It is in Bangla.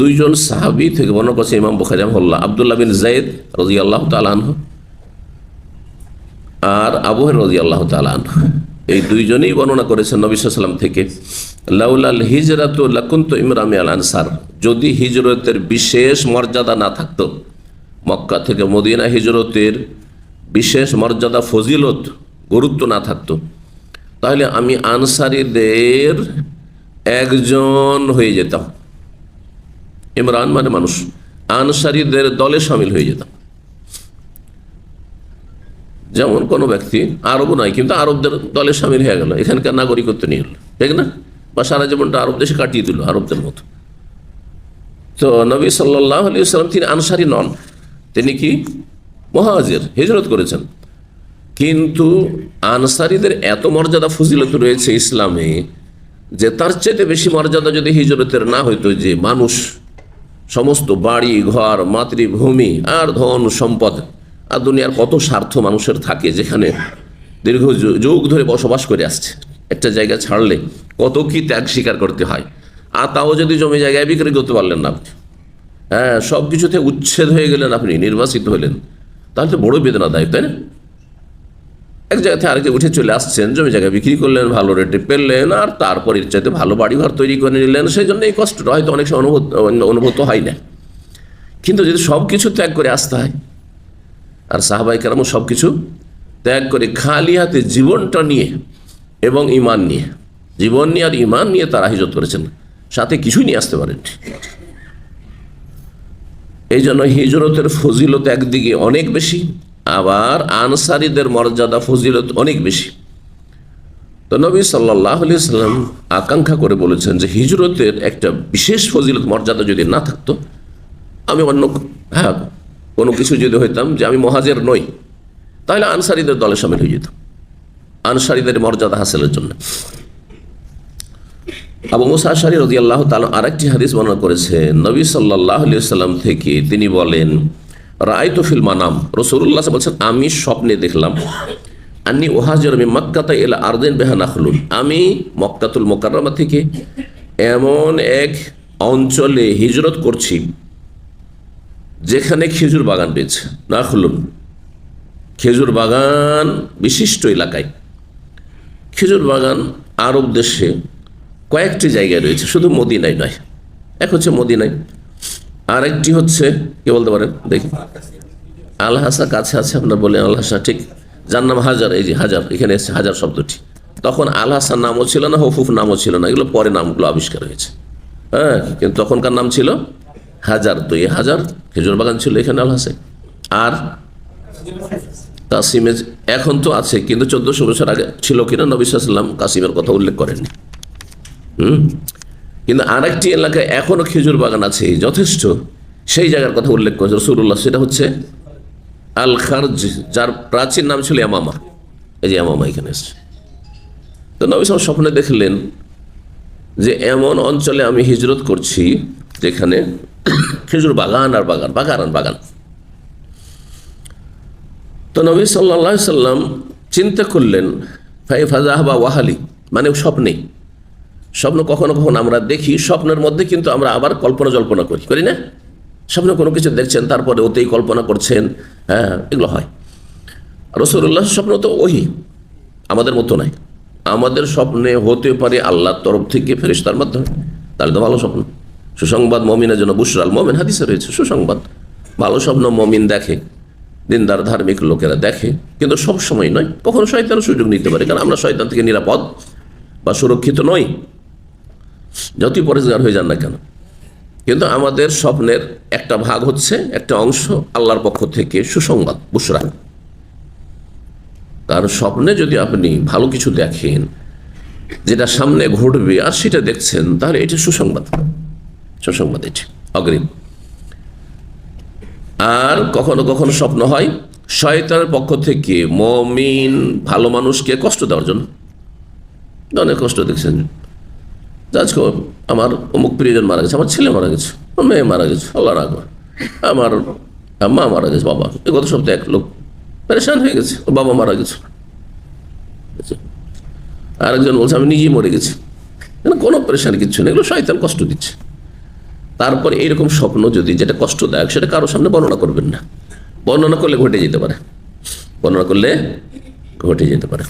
দুইজন সাহাবি থেকে বর্ণনা করছে ইমাম বুখারি রহমল্লাহ আবদুল্লাহ বিন জাইদ রাজি আল্লাহ তালানহ আর আবহের রাজি আল্লাহ তালানহ এই দুইজনেই বর্ণনা করেছেন নবী থেকে, লাউলাল হিজরাত লাকুন্ত ইমরামি আল আনসার, যদি হিজরতের বিশেষ মর্যাদা না থাকতো, মক্কা থেকে মদিনা হিজরতের বিশেষ মর্যাদা, ফজিলত, গুরুত্ব না থাকতো, তাহলে আমি আনসারিদের একজন হয়ে যেতাম। ইমরান মানে মানুষ। আনসারিদের দলে সামিল হয়ে যেতাম। যেমন কোনো ব্যক্তি, আরবও নাই, কিন্তু আরবদের দলে সামিল হয়ে গেল। এখানকার নাগরিকত্ব নিয়ে হলো ঠিক না? বা সারা জীবনটা আরব দেশে কাটিয়ে দিল, আরবদের মতো। তো নবী সাল্লাহ আলী সাল্লাম তিনি আনসারি নন। তিনি কি? মহাজের, হিজরত করেছেন। কিন্তু আনসারিদের এত মর্যাদা, ফজিলত রয়েছে ইসলামে যে তার চাইতে বেশি মর্যাদা যদি হিজরতের না হইতো যে মানুষ সমস্ত বাড়ি, ঘর, মাতৃভূমি, আর ধন সম্পদ। আর দুনিয়ার কত স্বার্থ মানুষের থাকে যেখানে দীর্ঘ যুগ ধরে বসবাস করে আসছে। একটা জায়গা ছাড়লে কত কি ত্যাগ স্বীকার করতে হয়। আর তাও যদি জমি জায়গায় বিক্রি করতে পারলেন না আপনি। হ্যাঁ সব কিছুতে উচ্ছেদ হয়ে গেলেন আপনি, নির্বাসিত হলেন। তাহলে তো বড় বেদনাদায়ক, তাই না? এক জায়গা থেকে আরেক উঠে চলে আসছেন, জমি জায়গা বিক্রি করলেন, ভালো রেটে পেলেন, আর তারপর চাইতে ভালো বাড়িঘর তৈরি করে নিলেন, সেই জন্য এই কষ্টটা হয়তো অনেক সময় অনুভূত অনুভূত হয় না। কিন্তু যদি সব কিছু ত্যাগ করে আসতে হয়, আর সাহাবাই কেরাম সব কিছু ত্যাগ করে খালি হাতে জীবনটা নিয়ে এবং ইমান নিয়ে, জীবন নিয়ে আর ইমান নিয়ে তারা হিজত করেছেন, সাথে কিছুই নিয়ে আসতে পারেন এই জন্য হিজরতের ফজিলত একদিকে অনেক বেশি আবার আনসারিদের মর্যাদা, ফজিলত অনেক বেশি। তো নবী সাল্লাহ সাল্লাম আকাঙ্ক্ষা করে বলেছেন যে, হিজরতের একটা বিশেষ ফজিলত, মর্যাদা যদি না থাকতো, আমি অন্য হ্যাঁ কোনো কিছু যদি হইতাম যে আমি মহাজের নই, তাহলে আনসারিদের দলে সামিল হয়ে যেতাম। আনসারিদের মর্যাদা হাসিলের জন্য। আবু মুসা আশারি আল্লাহ তালা আরেকটি হাদিস বর্ণনা করেছে নবী সাল্লাহ আলিয়া সাল্লাম থেকে তিনি বলেন রায় ফিল মানাম। রসুল্লাহ বলছেন আমি স্বপ্নে দেখলাম, আন্নি ওহাজর আমি মক্কাতা এলা আরদেন বেহা নাখলুন। আমি মক্কাতুল মোকাররমা থেকে এমন এক অঞ্চলে হিজরত করছি, যেখানে খেজুর বাগান পেয়েছে নাখলুন। খেজুর বাগান বিশিষ্ট এলাকায়। খেজুর বাগান আরব দেশে কয়েকটি জায়গায় রয়েছে, শুধু মদিনায় নয়, এক হচ্ছে মদিনায়। আরেকটি হচ্ছে, কে বলতে পারেন? দেখি। আলহাসা কাছে আছে আপনার বলেন আলহাসা ঠিক? যার নাম হাজার, এই যে হাজার, এখানে এসছে হাজার শব্দটি। তখন আলহাসার নামও ছিল না, হফুফ নামও ছিল না, এগুলো পরে নামগুলো আবিষ্কার হয়েছে। হ্যাঁ কিন্তু তখনকার নাম ছিল হাজার এই হাজার খেজুর বাগান ছিল এখানে আলহাসে আর কাসিমে এখন তো আছে, কিন্তু চোদ্দশো বছর আগে ছিল কিনা নবী সাল্লাম কাসিমের কথা উল্লেখ করেননি। হুম? কিন্তু আরেকটি এলাকায় এখনও খেজুর বাগান আছে, যথেষ্ট। সেই জায়গার কথা উল্লেখ করেছে রসুল্লাহ সেটা হচ্ছে আল খারজ যার প্রাচীন নাম ছিল ইয়ামামা। এই যে ইয়ামামা এখানে এসছে। তো নবী সাহেব স্বপ্নে দেখলেন যে এমন অঞ্চলে আমি হিজরত করছি যেখানে খেজুর বাগান আর বাগান বাগান আর বাগান। তো নবী সাল্লা সাল্লাম চিন্তা করলেন ফাই ফাজাহ বা ওয়াহালি মানে স্বপ্নে। স্বপ্ন কখনো কখনো আমরা দেখি, স্বপ্নের মধ্যে কিন্তু আমরা আবার কল্পনা জল্পনা করি করি না? স্বপ্নে কোনো কিছু দেখছেন, তারপরে ওতেই কল্পনা করছেন হ্যাঁ এগুলো হয়। রসুল্লাহ স্বপ্ন তো ওই, আমাদের মতো নাই। আমাদের স্বপ্নে হতে পারে আল্লাহর তরফ থেকে ফেরিস্তার মাধ্যমে। তাহলে তো ভালো স্বপ্ন। সুসংবাদ মমিনের জন্য বুসরাল মমিন, হাদিসে রয়েছে সুসংবাদ। ভালো স্বপ্ন মমিন দেখে, দিনদার ধার্মিক লোকেরা দেখে, কিন্তু সব সময় নয়। কখনো শয়তানের সুযোগ নিতে পারে, কারণ আমরা শয়তান থেকে নিরাপদ বা সুরক্ষিত নই। যতই পরিষ্কার হয়ে যান না কেন। কিন্তু আমাদের স্বপ্নের একটা ভাগ হচ্ছে, একটা অংশ আল্লাহর পক্ষ থেকে সুসংবাদ, বুসরা। কারণ স্বপ্নে যদি আপনি ভালো কিছু দেখেন, যেটা সামনে ঘটবে আর সেটা দেখছেন, তাহলে এটি সুসংবাদ। সুসংবাদ এটি, অগ্রিম। আর কখনো কখনো স্বপ্ন হয় শয়তানের পক্ষ থেকে মমিন ভালো মানুষকে কষ্ট দেওয়ার জন্য। অনেক কষ্ট দেখছেন। আজকে আমার অমুক প্রিয়জন মারা গেছে, আমার ছেলে মারা গেছে, আমার মেয়ে মারা গেছে, আল্লাহ রাখব আমার মা মারা গেছে, বাবা। এ গত সপ্তাহে এক লোক। পরেশান হয়ে গেছে, ওর বাবা মারা গেছে। আরেকজন বলছে, আমি নিজেই মরে গেছি। কোনো? পরেশানি কিচ্ছু নেই, এগুলো শয়তান কষ্ট দিচ্ছে। তারপর এইরকম স্বপ্ন যদি যেটা কষ্টদায়ক সেটা কারোর সামনে বর্ণনা করবেন না। বর্ণনা করলে ঘটে যেতে পারে। বর্ণনা করলে ঘটে যেতে পারে।